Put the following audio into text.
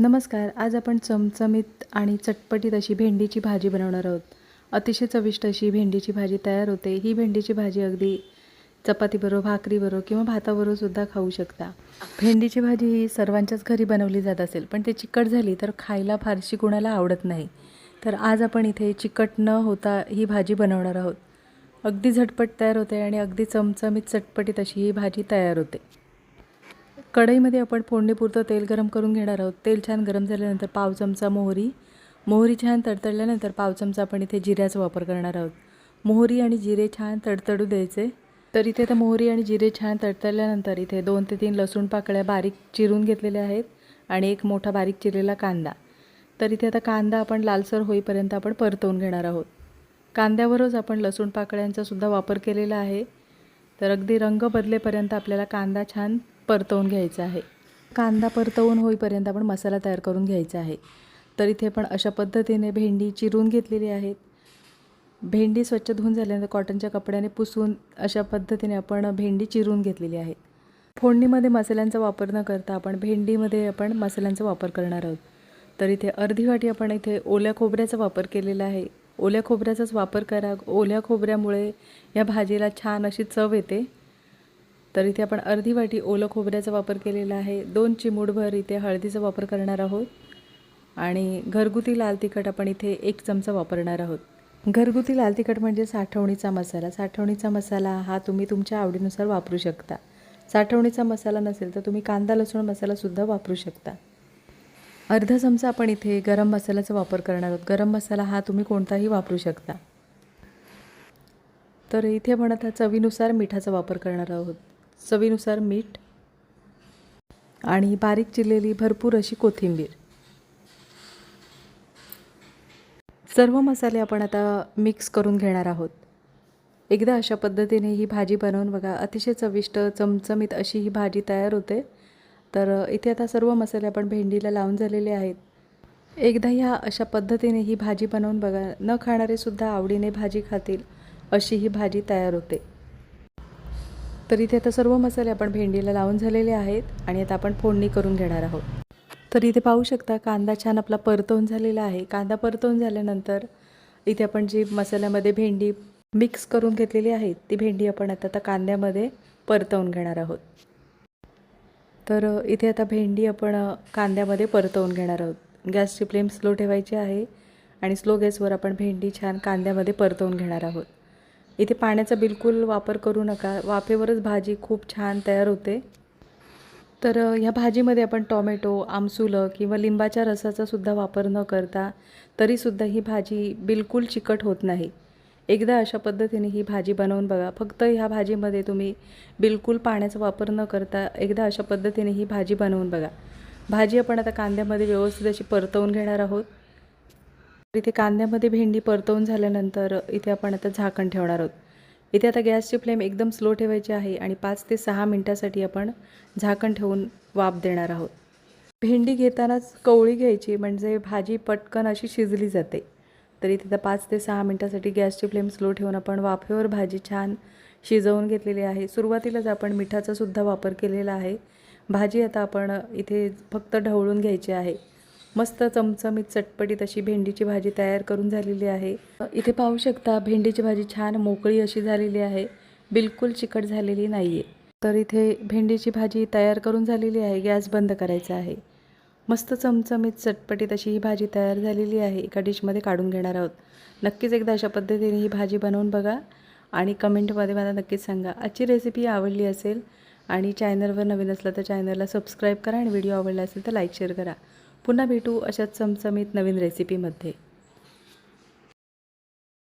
नमस्कार आज आपण चमचमीत आणि चटपटीत अशी भेंडीची भाजी बनवणार आहोत. अतिशय चविष्ट अशी भेंडीची भाजी तयार होते. ही भेंडीची भाजी अगदी चपातीबरोबर भाकरीबरोबर किंवा भाताबरोबर सुद्धा खाऊ शकता. भेंडीची भाजी ही सर्वांच्याच घरी बनवली जात असेल पण ते चिकट झाली तर खायला फारशी कुणाला आवडत नाही. तर आज आपण इथे चिकट न होता ही भाजी बनवणार आहोत. अगदी झटपट तयार होते आणि अगदी चमचमीत चटपटीत अशी ही भाजी तयार होते. कढईमध्ये आपण फोडणीपुरतं तेल गरम करून घेणार आहोत. तेल छान गरम झाल्यानंतर पाव चमचा मोहरी. मोहरी छान तडतडल्यानंतर पाव चमचा आपण इथे जिऱ्याचा वापर करणार आहोत. मोहरी आणि जिरे छान तडतडू द्यायचे. तर इथे आता मोहरी आणि जिरे छान तडतडल्यानंतर इथे दोन ते तीन लसूण पाकळ्या बारीक चिरून घेतलेल्या आहेत आणि एक मोठा बारीक चिरलेला कांदा. तर इथे आता कांदा आपण लालसर होईपर्यंत आपण परतवून घेणार आहोत. कांद्यावरच आपण लसूण पाकळ्यांचा सुद्धा वापर केलेला आहे. तर अगदी रंग बदलेपर्यंत आपल्याला कांदा छान परतवून घ्यायचा आहे. कांदा परतवून होईपर्यंत आपण मसाला तयार करून घ्यायचा आहे. तर इथे आपण अशा पद्धतीने भेंडी चिरून घेतलेली आहेत भेंडी स्वच्छ धुवून झाल्यानंतर कॉटनच्या कपड्याने पुसून अशा पद्धतीने आपण भेंडी चिरून घेतलेली आहे. फोडणीमध्ये मसाल्यांचा वापर न करता आपण भेंडीमध्ये आपण मसाल्यांचा वापर करणार आहोत. तर इथे अर्धी वाटी आपण इथे ओल्या खोबऱ्याचा वापर केलेला आहे. ओल्या खोबऱ्याचाच वापर करा. ओल्या खोबऱ्यामुळे या भाजीला छान अशी चव येते. तर इथे आपण अर्धी वाटी ओलं खोबऱ्याचा वापर केलेला आहे. दोन चिमूडभर इथे हळदीचा वापर करणार आहोत. आणि घरगुती लाल तिखट आपण इथे एक चमचा वापरणार आहोत. घरगुती लाल तिखट म्हणजे साठवणीचा मसाला. साठवणीचा मसाला हा तुम्ही तुमच्या आवडीनुसार वापरू शकता. साठवणीचा मसाला नसेल तर तुम्ही कांदा लसूण मसालासुद्धा वापरू शकता. अर्धा चमचा आपण इथे गरम मसाल्याचा वापर करणार आहोत. गरम मसाला हा तुम्ही कोणताही वापरू शकता. तर इथे आपण आता चवीनुसार मिठाचा वापर करणार आहोत. चवीनुसार मीठ आणि बारीक चिरलेली भरपूर अशी कोथिंबीर. सर्व मसाले आपण आता मिक्स करून घेणार आहोत. एकदा अशा पद्धतीने ही भाजी बनवून बघा अतिशय चविष्ट चमचमीत अशी ही भाजी तयार होते. तर इथे आता सर्व मसाले आपण भेंडीला लावून झालेले आहेत. एकदा ह्या अशा पद्धतीने ही भाजी बनवून बघा न खाणारेसुद्धा आवडीने भाजी खातील अशी ही भाजी तयार होते. तर इथे आता सर्व मसाले आपण भेंडीला लावून झालेले आहेत आणि आता आपण फोडणी करून घेणार आहोत. तर इथे पाहू शकता कांदा छान आपला परतवून झालेला आहे. कांदा परतवून झाल्यानंतर इथे आपण जी मसाल्यामध्ये भेंडी मिक्स करून घेतलेली आहे ती भेंडी आपण आता त्या कांद्यामध्ये परतवून घेणार आहोत. तर इथे आता भेंडी आपण कांद्यामध्ये परतवून घेणार आहोत. गॅसची फ्लेम स्लो ठेवायची आहे आणि स्लो गॅसवर आपण भेंडी छान कांद्यामध्ये परतवून घेणार आहोत. इथे पाण्याचा बिलकुल वापर करू नका. वाफेवरच भाजी खूप छान तयार होते. तर ह्या भाजीमध्ये आपण टॉमॅटो आमसुलं किंवा लिंबाच्या रसाचा सुद्धा वापर न करता तरीसुद्धा ही भाजी बिलकुल चिकट होत नाही. एकदा अशा पद्धतीने ही भाजी बनवून बघा. फक्त ह्या भाजीमध्ये तुम्ही बिलकुल पाण्याचा वापर न करता एकदा अशा पद्धतीने ही भाजी बनवून बघा. भाजी आपण आता कांद्यामध्ये व्यवस्थित अशी परतवून घेणार आहोत. इथे कांद्यामध्ये भेंडी परतवून झाल्यानंतर इथे आपण आता झाकण ठेवणार आहोत. इथे आता गॅसची फ्लेम एकदम स्लो ठेवायची आहे आणि पाच ते सहा मिनटासाठी आपण झाकण ठेवून वाफ देणार आहोत. भेंडी घेतानाच कवळी घ्यायची म्हणजे भाजी पटकन अशी शिजली जाते. तर इथे आता पाच ते सहा मिनटासाठी गॅसची फ्लेम स्लो ठेवून आपण वाफेवर भाजी छान शिजवून घेतलेली आहे. सुरुवातीलाच आपण मिठाचासुद्धा वापर केलेला आहे. भाजी आता आपण इथे फक्त ढवळून घ्यायची आहे. मस्त चमचमीत चटपटीत अशी भेंडीची भाजी तयार करून झालेली आहे. इथे पाहू शकता भेंडीची भाजी छान मोकळी अशी झालेली आहे. बिलकुल चिकट झालेली नाही आहे तर इथे भेंडीची भाजी तयार करून झालेली आहे गॅस बंद करायचा आहे. मस्त चमचमीत चटपटीत अशी ही भाजी तयार झालेली आहे. एका डिशमध्ये काढून घेणार आहोत. नक्कीच एकदा अशा पद्धतीने ही भाजी बनवून बघा आणि कमेंटमध्ये मला नक्कीच सांगा. आजची रेसिपी आवडली असेल आणि चॅनलवर नवीन असलं तर चॅनलला सबस्क्राईब करा आणि व्हिडिओ आवडला असेल तर लाईक शेअर करा. पुन्हा भेटू अशाच चमचमीत नवीन रेसिपीमध्ये